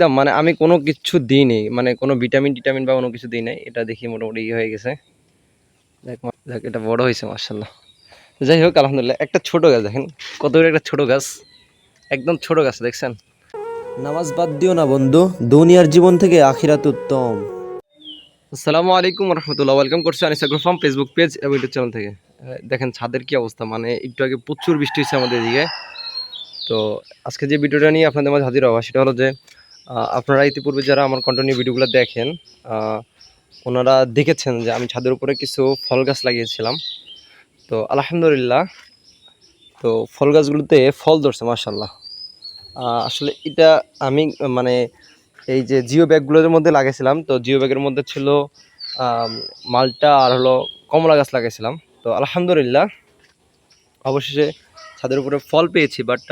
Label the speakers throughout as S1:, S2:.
S1: একদম মানে আমি কোনো কিছু দিই দিইনি মানে কোনো ভিটামিন টিটামিন বা কোনো কিছু দিই নাই এটা দেখি মোটামুটি ইয়ে হয়ে গেছে। দেখ দেখ এটা বড় হয়েছে মার্শাল্লাহ যাই হোক আলহামদুলিল্লাহ একটা ছোট গাছ দেখেন কত একটা ছোট গাছ। একদম ছোট গাছ দেখছেন?
S2: নামাজ বাদ দিও না বন্ধু দুনিয়ার জীবন থেকে আখিরাত উত্তম।
S1: আসসালামু আলাইকুম রহমতুল্লাহ ওয়েলকাম করছি আনিসা ফার্ম ফেসবুক পেজ এবং ইউটিউব চ্যানেল থেকে। দেখেন ছাদের কি অবস্থা মানে একটু আগে প্রচুর বৃষ্টি হয়েছে আমাদের এদিকে। তো আজকে যে ভিডিওটা নিয়ে আপনাদের মাঝে হাজির হওয়া সেটা হলো যে আপনারা ইতিপূর্বে যারা আমার কন্টিনিউ ভিডিওগুলো দেখেন ওনারা দেখেছেন যে আমি ছাদের উপরে কিছু ফল গাছ লাগিয়েছিলাম। তো আলহামদুলিল্লাহ, তো ফল গাছগুলোতে ফল ধরছে মার্শাল্লাহ আসলে এটা আমি মানে এই যে জিও ব্যাগগুলোর মধ্যে লাগিয়েছিলাম তো জিও ব্যাগের মধ্যে ছিল মালটা আর হলো কমলা গাছ লাগিয়েছিলাম তো আলহামদুলিল্লাহ, অবশেষে ছাদের উপরে ফল পেয়েছি বাট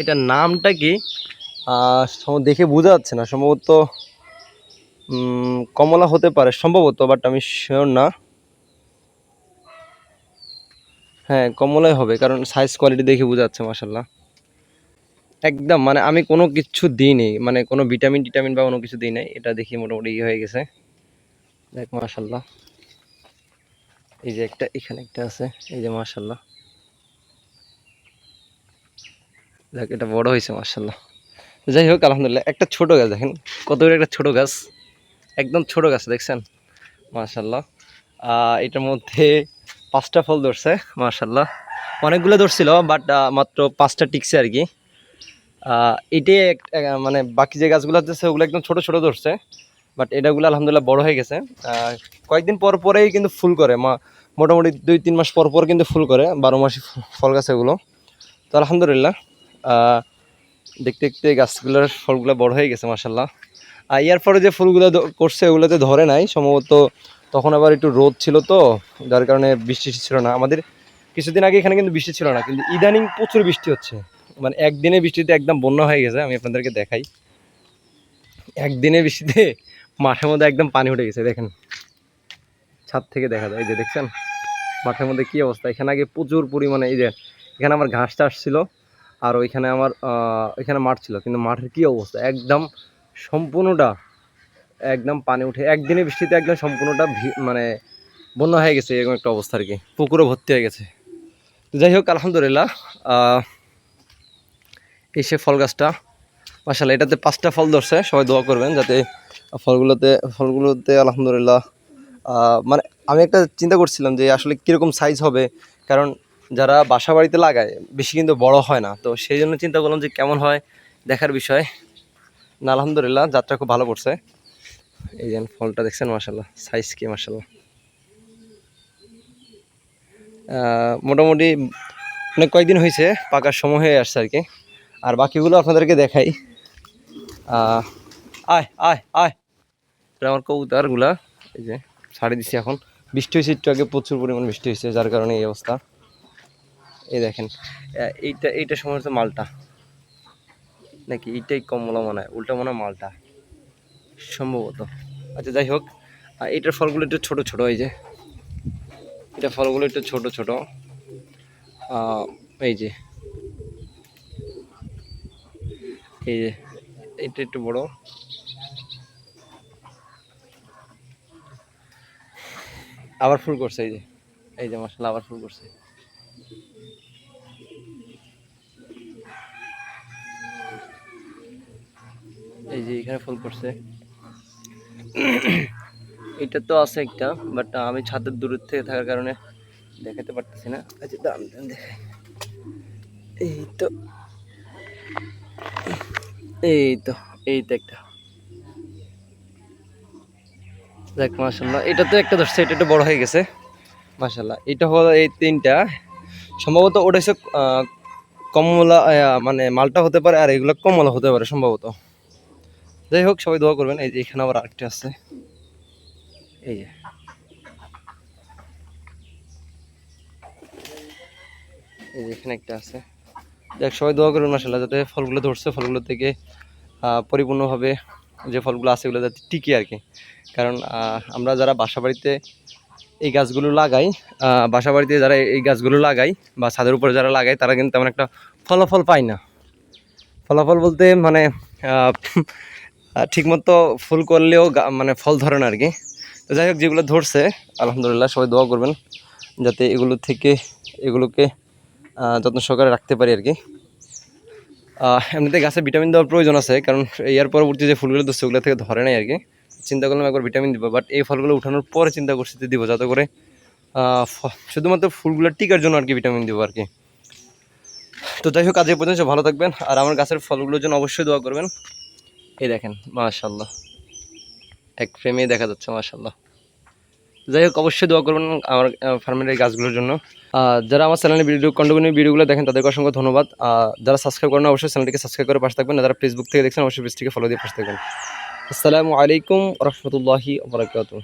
S1: এটার নামটা কি? দেখে বোঝা যাচ্ছে না। সম্ভবত কমলা হতে পারে, সম্ভবত বাট আমি শিওর না। হ্যাঁ কমলাই হবে, কারণ সাইজ কোয়ালিটি দেখে বোঝা যাচ্ছে মাসাল্লাহ একদম মানে আমি কোনো কিছু দিইনি মানে কোনো ভিটামিন টিটামিন বা কোনো কিছু দিই নাই এটা দেখি মোটামুটি ইয়ে হয়ে গেছে। দেখ মাশাল্লাহ এই যে একটা, এখানে একটা আছে, এই যে মাশাল্লাহ দেখ, এটা বড় হয়েছে মাশাল্লাহ যাই হোক, আলহামদুলিল্লাহ। একটা ছোট গাছ দেখেন, কত একটা ছোট গাছ। একদম ছোট গাছ, দেখছেন? মাশাল্লাহ এটার মধ্যে পাঁচটা ফল ধরছে মাশাল্লাহ অনেকগুলো ধরছিল বাট মাত্র পাঁচটা টিকছে আর কি। এটাই এক- মানে বাকি যে গাছগুলো আছে, ওগুলো একদম ছোট ছোট ধরছে। বাট এটাগুলো আলহামদুলিল্লাহ বড় হয়ে গেছে। কয়েকদিন পর পরেই কিন্তু ফুল করে, মা, মোটামুটি দুই, তিন মাস পর পর কিন্তু ফুল করে, বারো মাসি ফল গাছ এগুলো। তো আলহামদুলিল্লাহ দেখতে দেখতে গাছগুলোর ফলগুলো বড় হয়ে গেছে মাসাল্লাহ আর ইয়ার পরে যে ফুলগুলো করছে, ওগুলোতে ধরে নাই। সম্ভবত তখন আবার একটু রোদ ছিল তো, যার কারণে বৃষ্টি ছিল না। আমাদের কিছুদিন আগে এখানে কিন্তু বৃষ্টি ছিল না, কিন্তু ইদানিং প্রচুর বৃষ্টি হচ্ছে। মানে একদিনে বৃষ্টিতে একদম বন্যা হয়ে গেছে, আমি আপনাদেরকে দেখাই। একদিনে বৃষ্টিতে মাঠের মধ্যে একদম পানি উঠে গেছে, দেখেন। ছাদ থেকে দেখা যায়, এই যে দেখছেন? মাঠের মধ্যে কি অবস্থা? এখানে আগে প্রচুর পরিমাণে, এই যে, এখানে আমার ঘাস চাষ ছিল। আর ওইখানে আমার ওইখানে মাঠ ছিল, কিন্তু মাঠের কি অবস্থা? একদম সম্পূর্ণটা, একদম পানি উঠে, একদিনে বৃষ্টিতে একদম সম্পূর্ণটা মানে বন্যা হয়ে গেছে, এরকম একটা অবস্থা আর কি। পুকুরও ভর্তি হয়ে গেছে। তো যাই হোক, আলহামদুলিল্লাহ এই সে ফল গাছটা মাসাল্লাহ এটাতে পাঁচটা ফল ধরছে, সবাই দোয়া করবেন যাতে ফলগুলোতে ফলগুলোতে আলহামদুলিল্লাহ মানে আমি একটা চিন্তা করছিলাম যে আসলে কীরকম সাইজ হবে, কারণ যারা বাসা বাড়িতে লাগায়, বেশি কিন্তু বড় হয় না। তো সেই জন্য চিন্তা করলাম যে কেমন হয় দেখার বিষয়। না, আলহামদুলিল্লাহ, যাত্রা খুব ভালো করছে। এই যে ফলটা দেখছেন মাসাল্লাহ সাইজ কি মাসাল্লাহ মোটামুটি অনেক কয়েকদিন হয়েছে, পাকার সময় হয়ে আসছে আর কি। আর বাকিগুলো আপনাদেরকে দেখাই। আয় আয় আয়। আমার কবুতরগুলা, এই যে ছাড়ি দিছি এখন। বৃষ্টি হয়েছে, একটু আগে প্রচুর পরিমাণ বৃষ্টি হয়েছে, যার কারণে এই অবস্থা। এই দেখেন এইটা এইটা সময় হচ্ছে মালটা। নাকি এইটাই কমলা মনে হয়, উল্টা মনে হয় মালটা। সম্ভবত। আচ্ছা যাই হোক এটার ফলগুলো একটু ছোট ছোট, এই যে। এটা ফলগুলো একটু ছোট ছোট। এই যে। এই যে এটা একটু বড়। আবার ফুল করছে, এই যে। এই যে মশলা আবার ফুল করছে। এই যে এখানে ফুল করছে এটা তো আছে একটা বাট আমি ছাদের দূরের থেকে থাকার কারণে দেখাতে পারতেছি না। আচ্ছা দাম দাম দেখাই এই তো। এই তো এই তো একটা। দেখ মাসাল্লাহ এটা তো একটা ধরছে, এটা একটু বড় হয়ে গেছে। মাসাল্লাহ এটা হলো এই তিনটা। সম্ভবত ওটা হচ্ছে কমলা মানে মালটা হতে পারে, আর এগুলো কমলা হতে পারে সম্ভবত। যাই হোক, সবাই দোয়া করবেন। এই যে এখানে আবার আরেকটা আছে। এই যে। এই যে এখানে একটা আছে। দেখ সবাই দোয়া করবেন মাসাল্লাহ যাতে ফলগুলো ধরছে, ফলগুলো থেকে পরিপূর্ণভাবে যে ফলগুলো আছে ওগুলো যাতে টিকে আর কি। কারণ আমরা যারা বাসা বাড়িতে এই গাছগুলো লাগাই বাসা বাড়িতে যারা এই গাছগুলো লাগাই বা ছাদের উপরে যারা লাগায় তারা কিন্তু তেমন একটা ফলাফল পায় না। ফলাফল বলতে মানে ঠিকমতো ফুল করলেও মানে ফল ধরে না আর কি তো যাই হোক, যেগুলো ধরছে, আলহামদুলিল্লাহ সবাই দোয়া করবেন, যাতে এগুলো থেকে এগুলোকে যত্ন সহকারে রাখতে পারি আর কি এমনিতে গাছে ভিটামিন দেওয়ার প্রয়োজন আছে, কারণ এর পরবর্তী যে ফুলগুলো ধরছে, ওগুলো থেকে ধরে নাই আর কি চিন্তা করলাম একবার ভিটামিন দিব বাট এই ফলগুলো উঠানোর পরে চিন্তা করছি দিব, যাতে করে শুধুমাত্র ফুলগুলো টিকার জন্য আর কি ভিটামিন দেবো আর কি তো যাই হোক, আজ পর্যন্ত ভালো থাকবেন, আর আমার গাছের ফলগুলোর জন্য অবশ্যই দোয়া করবেন। এই দেখেন মাশাল্লাহ এক ফ্রেমে দেখা যাচ্ছে মাশাল্লাহ যাই হোক, অবশ্যই দোয়া করবেন আমার ফার্মের এই গাছগুলোর জন্য। যারা আমার চ্যানেলে ভিডিও কন্টিনিউ ভিডিওগুলো দেখেন, তাদেরকে অসংখ্য ধন্যবাদ। যারা সাবস্ক্রাইব করেন অবশ্যই চ্যানেলটিকে সাবস্ক্রাইব করে পাশে থাকবেন। যারা ফেসবুক থেকে দেখছেন, অবশ্যই পেজটিকে ফলো দিয়ে পাশে থাকবেন। আসসালামু আলাইকুম রহমতুল্লাহি বারাকাতুহ।